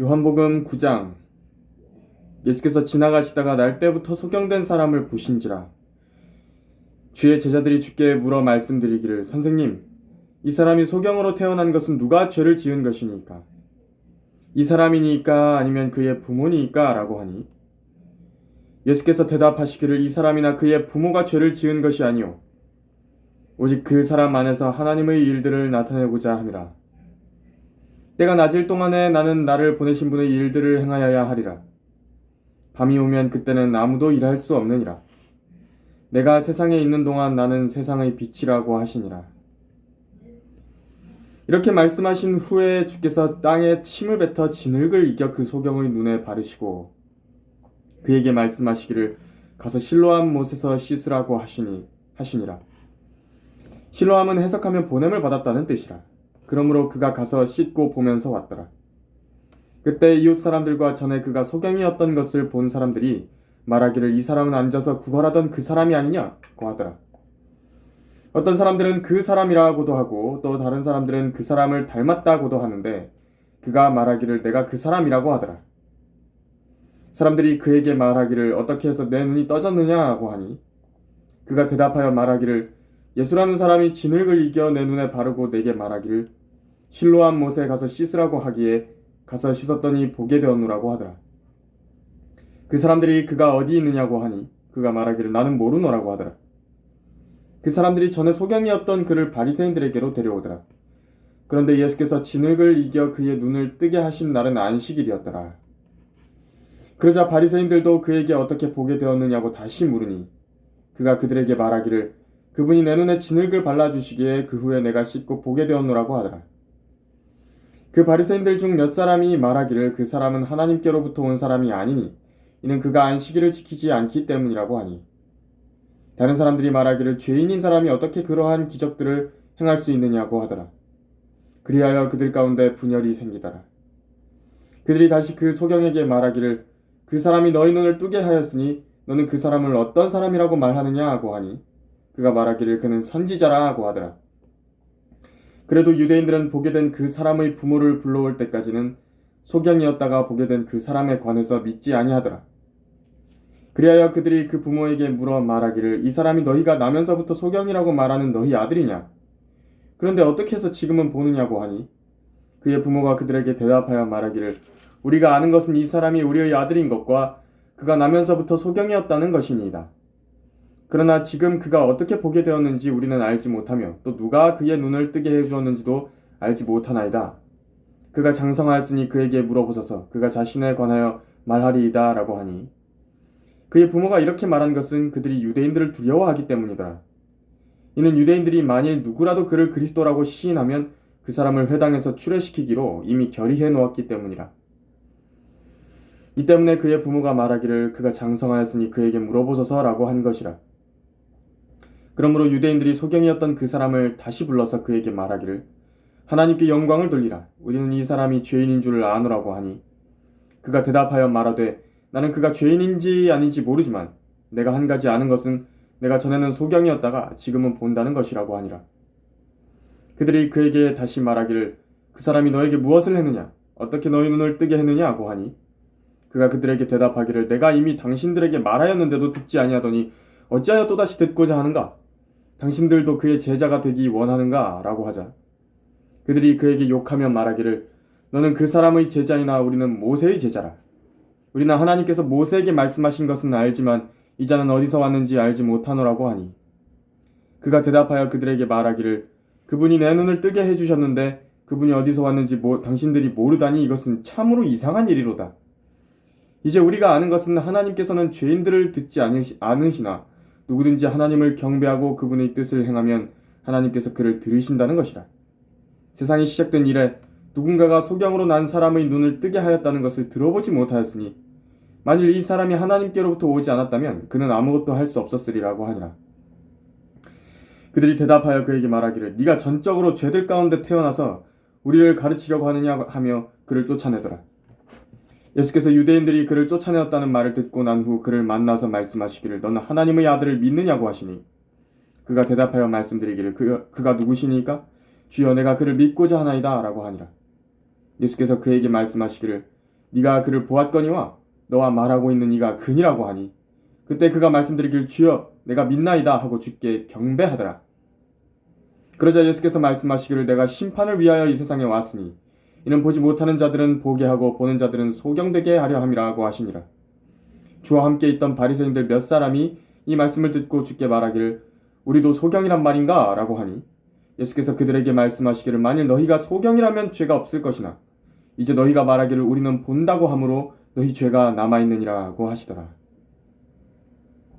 요한복음 9장. 예수께서 지나가시다가 날 때부터 소경된 사람을 보신지라. 주의 제자들이 주께 물어 말씀드리기를 선생님 이 사람이 소경으로 태어난 것은 누가 죄를 지은 것이니까? 이 사람이니까 아니면 그의 부모니까? 라고 하니 예수께서 대답하시기를 이 사람이나 그의 부모가 죄를 지은 것이 아니요 오직 그 사람 안에서 하나님의 일들을 나타내고자 함이라 때가 낮을 동안에 나는 나를 보내신 분의 일들을 행하여야 하리라. 밤이 오면 그때는 아무도 일할 수 없느니라. 내가 세상에 있는 동안 나는 세상의 빛이라고 하시니라. 이렇게 말씀하신 후에 주께서 땅에 침을 뱉어 진흙을 이겨 그 소경의 눈에 바르시고 그에게 말씀하시기를 가서 실로암 못에서 씻으라고 하시니 하시니라. 실로암은 해석하면 보냄을 받았다는 뜻이라. 그러므로 그가 가서 씻고 보면서 왔더라. 그때 이웃 사람들과 전에 그가 소경이었던 것을 본 사람들이 말하기를 이 사람은 앉아서 구걸하던 그 사람이 아니냐고 하더라. 어떤 사람들은 그 사람이라고도 하고 또 다른 사람들은 그 사람을 닮았다고도 하는데 그가 말하기를 내가 그 사람이라고 하더라. 사람들이 그에게 말하기를 어떻게 해서 내 눈이 떠졌느냐고 하니 그가 대답하여 말하기를 예수라는 사람이 진흙을 이겨 내 눈에 바르고 내게 말하기를 실로암 못에 가서 씻으라고 하기에 가서 씻었더니 보게 되었노라고 하더라. 그 사람들이 그가 어디 있느냐고 하니 그가 말하기를 나는 모르노라고 하더라. 그 사람들이 전에 소경이었던 그를 바리새인들에게로 데려오더라. 그런데 예수께서 진흙을 이겨 그의 눈을 뜨게 하신 날은 안식일이었더라. 그러자 바리새인들도 그에게 어떻게 보게 되었느냐고 다시 물으니 그가 그들에게 말하기를 그분이 내 눈에 진흙을 발라주시기에 그 후에 내가 씻고 보게 되었노라고 하더라. 그 바리새인들 중 몇 사람이 말하기를 그 사람은 하나님께로부터 온 사람이 아니니 이는 그가 안식일을 지키지 않기 때문이라고 하니 다른 사람들이 말하기를 죄인인 사람이 어떻게 그러한 기적들을 행할 수 있느냐고 하더라. 그리하여 그들 가운데 분열이 생기더라. 그들이 다시 그 소경에게 말하기를 그 사람이 너희 눈을 뜨게 하였으니 너는 그 사람을 어떤 사람이라고 말하느냐 하고 하니 그가 말하기를 그는 선지자라고 하더라. 그래도 유대인들은 보게 된 그 사람의 부모를 불러올 때까지는 소경이었다가 보게 된 그 사람에 관해서 믿지 아니하더라. 그리하여 그들이 그 부모에게 물어 말하기를 이 사람이 너희가 나면서부터 소경이라고 말하는 너희 아들이냐? 그런데 어떻게 해서 지금은 보느냐고 하니 그의 부모가 그들에게 대답하여 말하기를 우리가 아는 것은 이 사람이 우리의 아들인 것과 그가 나면서부터 소경이었다는 것이니이다. 그러나 지금 그가 어떻게 보게 되었는지 우리는 알지 못하며 또 누가 그의 눈을 뜨게 해 주었는지도 알지 못하나이다. 그가 장성하였으니 그에게 물어보소서 그가 자신에 관하여 말하리이다 라고 하니 그의 부모가 이렇게 말한 것은 그들이 유대인들을 두려워하기 때문이더라. 이는 유대인들이 만일 누구라도 그를 그리스도라고 시인하면 그 사람을 회당에서 출애시키기로 이미 결의해 놓았기 때문이라. 이 때문에 그의 부모가 말하기를 그가 장성하였으니 그에게 물어보소서라고 한 것이라. 그러므로 유대인들이 소경이었던 그 사람을 다시 불러서 그에게 말하기를 하나님께 영광을 돌리라. 우리는 이 사람이 죄인인 줄 아노라고 하니 그가 대답하여 말하되 나는 그가 죄인인지 아닌지 모르지만 내가 한 가지 아는 것은 내가 전에는 소경이었다가 지금은 본다는 것이라고 하니라. 그들이 그에게 다시 말하기를 그 사람이 너에게 무엇을 했느냐? 어떻게 너희 눈을 뜨게 했느냐? 고 하니 그가 그들에게 대답하기를 내가 이미 당신들에게 말하였는데도 듣지 아니하더니 어찌하여 또다시 듣고자 하는가? 당신들도 그의 제자가 되기 원하는가? 라고 하자. 그들이 그에게 욕하며 말하기를 너는 그 사람의 제자이나 우리는 모세의 제자라. 우리는 하나님께서 모세에게 말씀하신 것은 알지만 이 자는 어디서 왔는지 알지 못하노라고 하니. 그가 대답하여 그들에게 말하기를 그분이 내 눈을 뜨게 해주셨는데 그분이 어디서 왔는지 모, 당신들이 모르다니 이것은 참으로 이상한 일이로다. 이제 우리가 아는 것은 하나님께서는 죄인들을 듣지 않으시, 않으시나 누구든지 하나님을 경배하고 그분의 뜻을 행하면 하나님께서 그를 들으신다는 것이라. 세상이 시작된 이래 누군가가 소경으로 난 사람의 눈을 뜨게 하였다는 것을 들어보지 못하였으니 만일 이 사람이 하나님께로부터 오지 않았다면 그는 아무것도 할 수 없었으리라고 하니라. 그들이 대답하여 그에게 말하기를 네가 전적으로 죄들 가운데 태어나서 우리를 가르치려고 하느냐 하며 그를 쫓아내더라. 예수께서 유대인들이 그를 쫓아내었다는 말을 듣고 난 후 그를 만나서 말씀하시기를 너는 하나님의 아들을 믿느냐고 하시니? 그가 대답하여 말씀드리기를 그, 그가 누구시니까? 주여 내가 그를 믿고자 하나이다. 라고 하니라. 예수께서 그에게 말씀하시기를 네가 그를 보았거니와 너와 말하고 있는 이가 그니라고 하니 그때 그가 말씀드리길 주여 내가 믿나이다 하고 주께 경배하더라. 그러자 예수께서 말씀하시기를 내가 심판을 위하여 이 세상에 왔으니 이는 보지 못하는 자들은 보게 하고 보는 자들은 소경되게 하려 함이라고 하시니라. 주와 함께 있던 바리새인들 몇 사람이 이 말씀을 듣고 주께 말하기를 우리도 소경이란 말인가? 라고 하니 예수께서 그들에게 말씀하시기를 만일 너희가 소경이라면 죄가 없을 것이나 이제 너희가 말하기를 우리는 본다고 하므로 너희 죄가 남아 있느니라고 하시더라